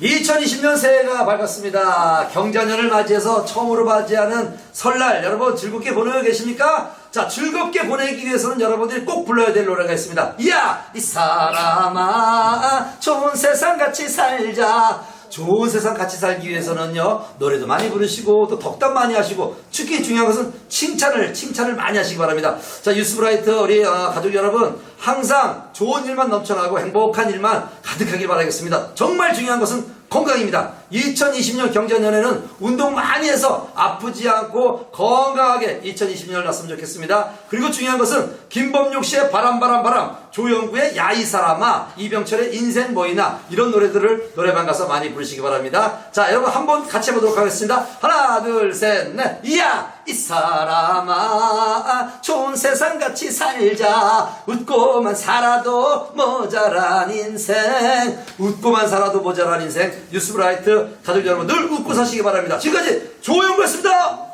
2020년 새해가 밝았습니다. 경자년을 맞이해서 처음으로 맞이하는 설날 여러분 즐겁게 보내고 계십니까? 자 즐겁게 보내기 위해서는 여러분들이 꼭 불러야 될 노래가 있습니다. 이야 이 사람아 좋은 세상 같이 살자. 좋은 세상 같이 살기 위해서는요 노래도 많이 부르시고 또 덕담 많이 하시고 특히 중요한 것은 칭찬을 칭찬을 많이 하시기 바랍니다. 자 유스브라이트 우리 어, 가족 여러분 항상 좋은 일만 넘쳐나고 행복한 일만 가득하길 바라겠습니다. 정말 중요한 것은 건강입니다. 2020년 경자년에는 운동 많이 해서 아프지 않고 건강하게 2020년을 났으면 좋겠습니다. 그리고 중요한 것은 김범용 씨의 바람 바람 바람 조영구의 야이 사람아 이병철의 인생 뭐이나 이런 노래들을 노래방 가서 많이 부르시기 바랍니다. 자 여러분 한번 같이 해보도록 하겠습니다. 하나 둘 셋 넷 이야 이 사람아 좋은 세상 같이 살자 웃고만 살아도 모자란 인생 웃고만 살아도 모자란 인생 뉴스브라이트 가족 여러분 늘 웃고 사시기 바랍니다. 지금까지 조영구였습니다.